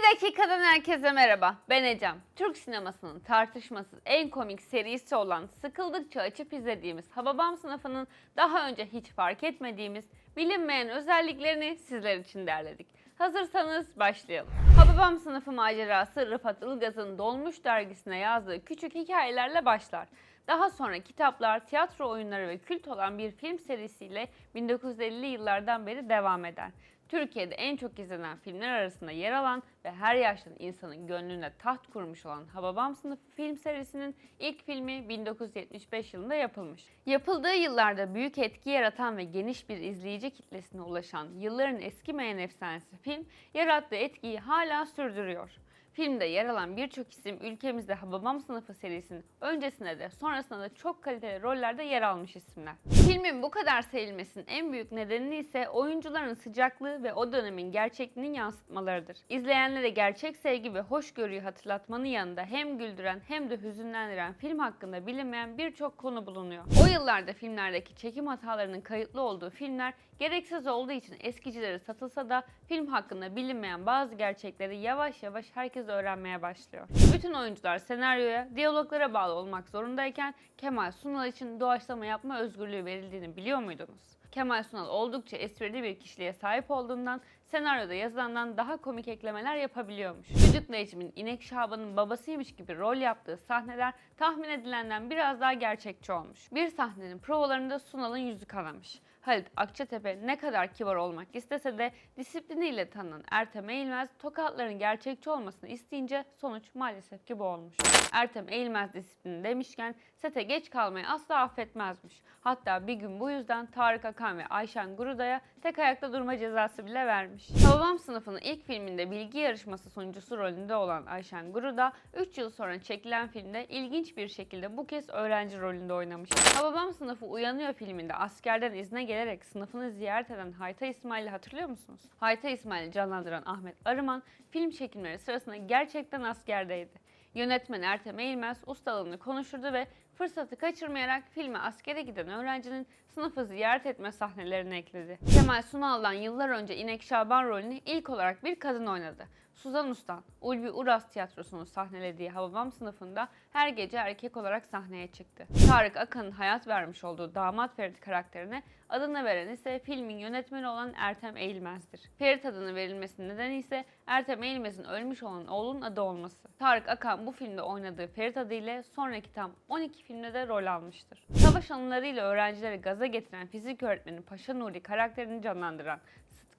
Bir dakikadan herkese merhaba. Ben Ecem. Türk sinemasının tartışmasız en komik serisi olan sıkıldıkça açıp izlediğimiz Hababam sınıfının daha önce hiç fark etmediğimiz bilinmeyen özelliklerini sizler için derledik. Hazırsanız başlayalım. Hababam sınıfı macerası Rıfat Ilgaz'ın Dolmuş dergisine yazdığı küçük hikayelerle başlar. Daha sonra kitaplar, tiyatro oyunları ve kült olan bir film serisiyle 1950'li yıllardan beri devam eder. Türkiye'de en çok izlenen filmler arasında yer alan ve her yaştan insanın gönlüne taht kurmuş olan Hababam sınıfı film serisinin ilk filmi 1975 yılında yapılmış. Yapıldığı yıllarda büyük etki yaratan ve geniş bir izleyici kitlesine ulaşan yılların eskimeyen efsanesi film yarattığı etkiyi hala sürdürüyor. Filmde yer alan birçok isim ülkemizde Hababam sınıfı serisinin öncesinde de sonrasında da çok kaliteli rollerde yer almış isimler. Filmin bu kadar sevilmesinin en büyük nedeni ise oyuncuların sıcaklığı ve o dönemin gerçekliğinin yansıtmalarıdır. İzleyenlere gerçek sevgi ve hoşgörüyü hatırlatmanın yanında hem güldüren hem de hüzünlendiren film hakkında bilinmeyen birçok konu bulunuyor. O yıllarda filmlerdeki çekim hatalarının kayıtlı olduğu filmler gereksiz olduğu için eskicileri satılsa da film hakkında bilinmeyen bazı gerçekleri yavaş yavaş herkes öğrenmeye başlıyor. Bütün oyuncular senaryoya, diyaloglara bağlı olmak zorundayken Kemal Sunal için doğaçlama yapma özgürlüğü verildiğini biliyor muydunuz? Kemal Sunal oldukça esprili bir kişiliğe sahip olduğundan senaryoda yazılandan daha komik eklemeler yapabiliyormuş. Çocuk Necmi'nin İnek Şaban'ın babasıymış gibi rol yaptığı sahneler tahmin edilenden biraz daha gerçekçi olmuş. Bir sahnenin provalarında Sunal'ın yüzü kanamış. Halit Akçatepe ne kadar kibar olmak istese de disipliniyle tanınan Ertem Eğilmez tokatların gerçekçi olmasını isteyince sonuç maalesef ki bu olmuş. Ertem Eğilmez disiplini demişken sete geç kalmayı asla affetmezmiş. Hatta bir gün bu yüzden Tarık Akan ve Ayşen Guruday'a tek ayakta durma cezası bile vermiş. Hababam sınıfının ilk filminde bilgi yarışması sunucusu rolünde olan Ayşen Guruda 3 yıl sonra çekilen filmde ilginç bir şekilde bu kez öğrenci rolünde oynamış. Hababam sınıfı uyanıyor filminde askerden izne gelerek sınıfını ziyaret eden Hayta İsmail'i hatırlıyor musunuz? Hayta İsmail'i canlandıran Ahmet Arıman film çekimleri sırasında gerçekten askerdeydi. Yönetmen Ertem Eğilmez ustalığını konuşturdu ve fırsatı kaçırmayarak filme askere giden öğrencinin sınıfı ziyaret etme sahnelerini ekledi. Kemal Sunal'dan yıllar önce İnek Şaban rolünü ilk olarak bir kadın oynadı. Suzan Ustan, Ulvi Uras tiyatrosunu sahnelediği Hababam sınıfında her gece erkek olarak sahneye çıktı. Tarık Akan'ın hayat vermiş olduğu damat Ferit karakterine adını veren ise filmin yönetmeni olan Ertem Eğilmez'dir. Ferit adını verilmesinin nedeni ise Ertem Eğilmez'in ölmüş olan oğlunun adı olması. Tarık Akan bu filmde oynadığı Ferit adıyla sonraki tam 12 filmde de rol almıştır. Savaş anılarıyla öğrencileri gaza getiren fizik öğretmeni Paşa Nuri karakterini canlandıran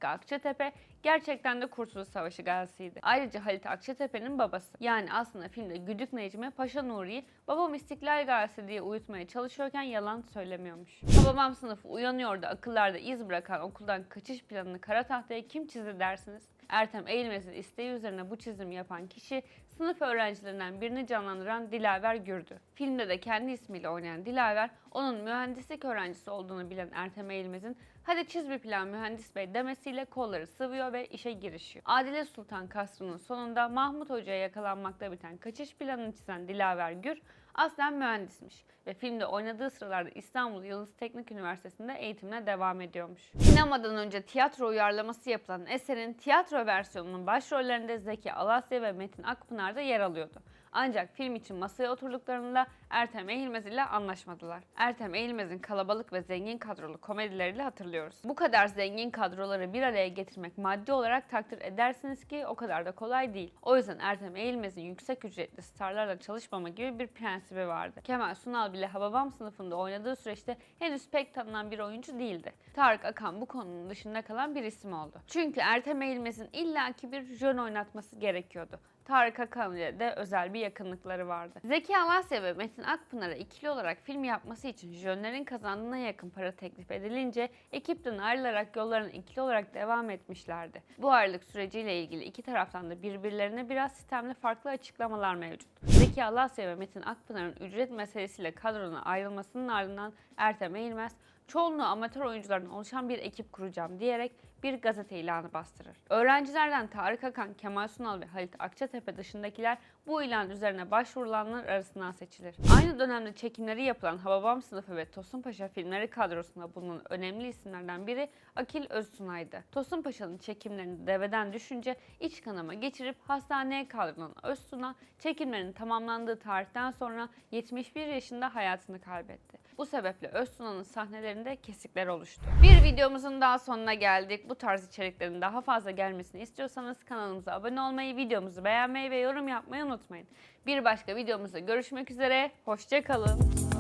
Sıtkı Akçatepe gerçekten de Kurtuluş Savaşı gazisiydi. Ayrıca Halit Akçatepe'nin babası. Yani aslında filmde Güdük Necmi Paşa Nuri'yi babam İstiklal Gazisi diye uyutmaya çalışıyorken yalan söylemiyormuş. Babam sınıfı uyanıyordu akıllarda iz bırakan okuldan kaçış planını kara tahtaya kim çizdi dersiniz? Ertem Eğilmez'in isteği üzerine bu çizimi yapan kişi sınıf öğrencilerinden birini canlandıran Dilaver Gürdü. Filmde de kendi ismiyle oynayan Dilaver, onun mühendislik öğrencisi olduğunu bilen Ertem Eğilmez'in hadi çiz bir plan mühendis bey demesiyle kolları sıvıyor ve işe girişiyor. Adile Sultan Kasrı'nın sonunda Mahmut Hoca'ya yakalanmakta biten kaçış planını çizen Dilaver Gür aslen mühendismiş ve filmde oynadığı sıralarda İstanbul Yıldız Teknik Üniversitesi'nde eğitimine devam ediyormuş. Sinemadan önce tiyatro uyarlaması yapılan eserin tiyatro versiyonunun başrollerinde Zeki Alasya ve Metin Akpınar da yer alıyordu. Ancak film için masaya oturduklarında Ertem Eğilmez ile anlaşmadılar. Ertem Eğilmez'in kalabalık ve zengin kadrolu komedileriyle hatırlıyoruz. Bu kadar zengin kadroları bir araya getirmek maddi olarak takdir edersiniz ki o kadar da kolay değil. O yüzden Ertem Eğilmez'in yüksek ücretli starlarla çalışmama gibi bir prensibi vardı. Kemal Sunal bile Hababam sınıfında oynadığı süreçte henüz pek tanınan bir oyuncu değildi. Tarık Akan bu konunun dışında kalan bir isim oldu. Çünkü Ertem Eğilmez'in illaki bir jön oynatması gerekiyordu. Tarık Akan ile de özel bir yakınlıkları vardı. Zeki Alasya ve Metin Akpınar'a ikili olarak film yapması için jönlerin kazandığına yakın para teklif edilince ekipten ayrılarak yollarına ikili olarak devam etmişlerdi. Bu ayrılık süreciyle ilgili iki taraftan da birbirlerine biraz sistemli farklı açıklamalar mevcut. Zeki Alasya ve Metin Akpınar'ın ücret meselesiyle kadrona ayrılmasının ardından Ertem Eğilmez çoğunluğu amatör oyunculardan oluşan bir ekip kuracağım diyerek bir gazete ilanı bastırır. Öğrencilerden Tarık Akan, Kemal Sunal ve Halit Akçatepe dışındakiler bu ilan üzerine başvurulanlar arasından seçilir. Aynı dönemde çekimleri yapılan Hababam Sınıfı ve Tosun Paşa filmleri kadrosunda bulunan önemli isimlerden biri Akil Özsunay'dı. Tosun Paşa'nın çekimlerini deveden düşünce iç kanama geçirip hastaneye kaldırılan Özsuna çekimlerin tamamlandığı tarihten sonra 71 yaşında hayatını kaybetti. Bu sebeple Özsuna'nın sahnelerinde kesikler oluştu. Bir videomuzun daha sonuna geldik. Bu tarz içeriklerin daha fazla gelmesini istiyorsanız kanalımıza abone olmayı, videomuzu beğenmeyi ve yorum yapmayı unutmayın. Bir başka videomuzda görüşmek üzere. Hoşçakalın.